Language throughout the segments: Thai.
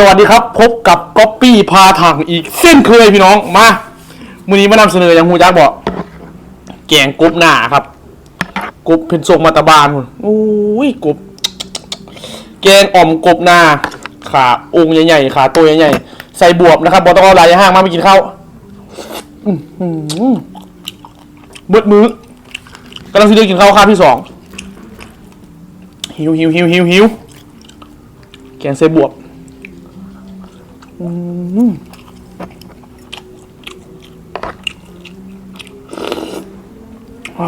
สวัสดีครับ พบกับก๊อปปี้พาถังอีกเส้นเคยพี่น้องมามือนี้มานำเสนออย่างฮูจักบอกแกงกบหน้าครับกบเป็นทรงมาตาบานอุ้ยกบแกงอ่อมกบหน้าขาองค์ใหญ่ๆขาตัวใหญ่ๆใส่บวบนะครับบอต้องเอาลายห้างมาไปกินข้าวเบิดมื้อกำลังสิเดินกินข้าวคาบที่สองหิวหิวหิวหิวหิวแกงใส่บวบ อ่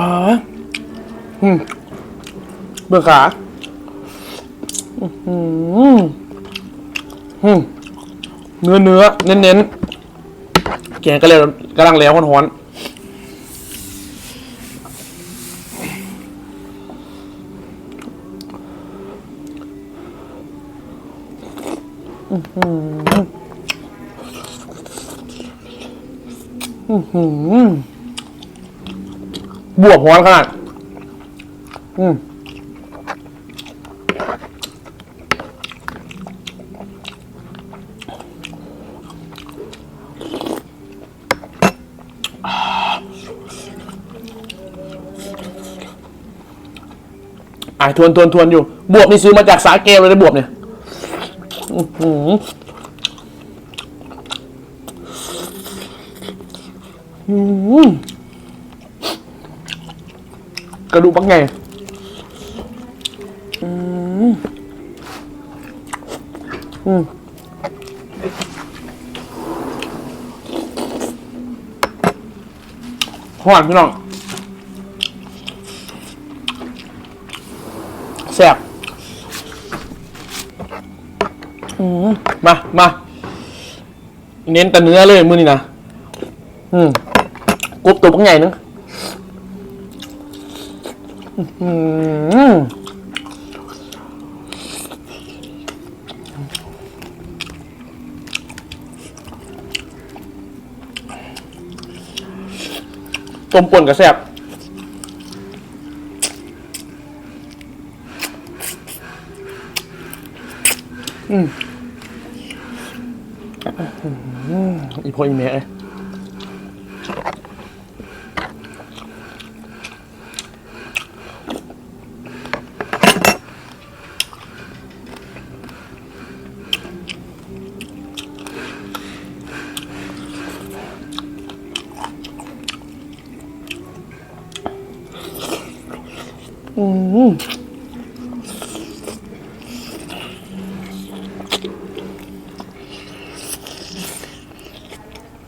าอืมเบื่อขาอือหืออืมเนื้อเนื้อเน้นเน้นแกงก็เลยกำลังแล้วฮ้อนๆอื้อ บวบฮ้อนขนาด อืมอะทวนทวนทวนอยู่ บวบนี่ซื้อมาจากสาเกเลยนะบวบเนี่ย อือหืออื้อหือ กระดูกปักไงอืมอืมหวานพี่น้องแซ่บอืมมามาเน้นแต่เนื้อเลยมือนี่นะอืม บตัวปักใหญ่นึงต้มป่นกับแซ่บอีพ่ออีแม่เอ้ย อืม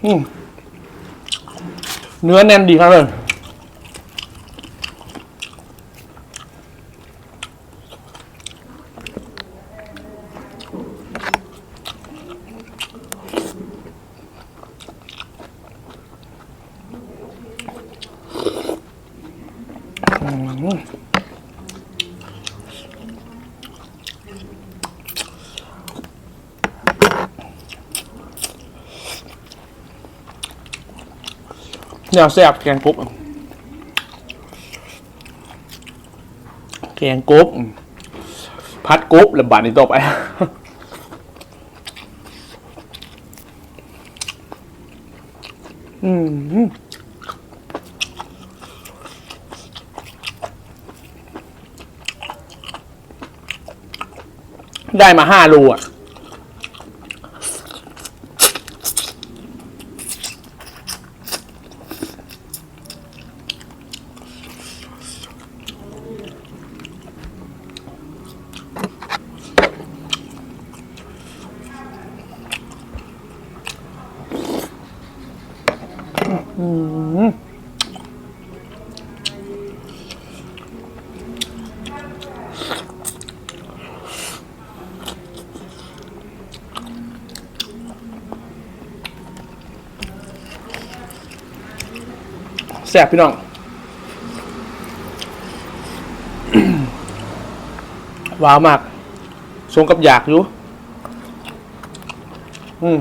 อืมเนื้อแน่นดีครับเลย เนี่ยแซ่บแกงกบแกงกบพัดกบแล้วบาดนี้ต่อไปอืมได้มาห้าโล อะแซ่บพี่น้อง ว้าวมากทรงกับอยากอยู่ อืม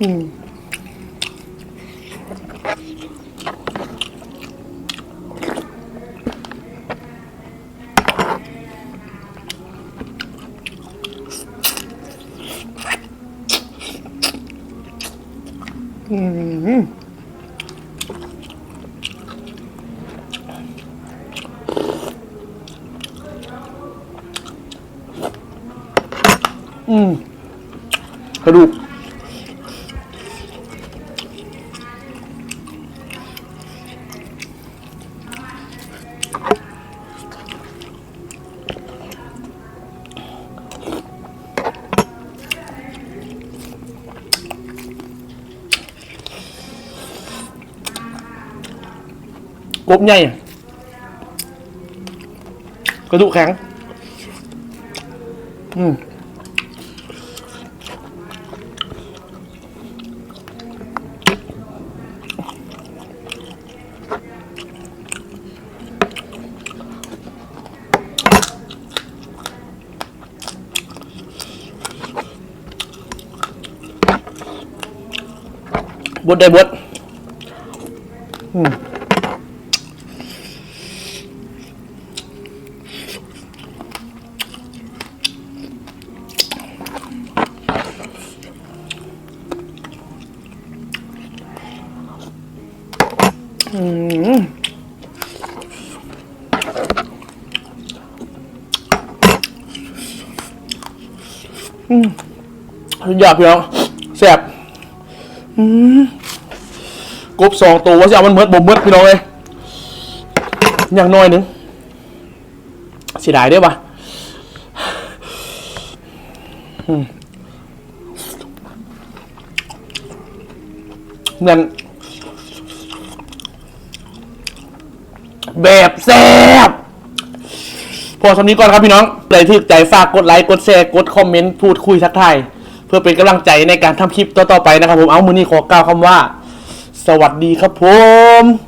อืมกระดู กกบใหญ่กระดูกแข็งอืมบดได้บดอืม อืมสุดยอดพี่น้องแซ่บอืมกบสองตัวว่าจะเอามันเมิดบ่มเมิดพี่น้องเลยอย่างน้อยหนึ่งเสียดายเด้ปะเงินแบบแซ่บ พอสำนี้ก่อนครับพี่น้องใครที่ใจฝากกดไลค์กดแชร์กดคอมเมนต์พูดคุยทักทายเพื่อเป็นกำลังใจในการทำคลิปต่อๆไปนะครับผมเอามือนี้ขอกล่าวคำว่า สวัสดีครับผม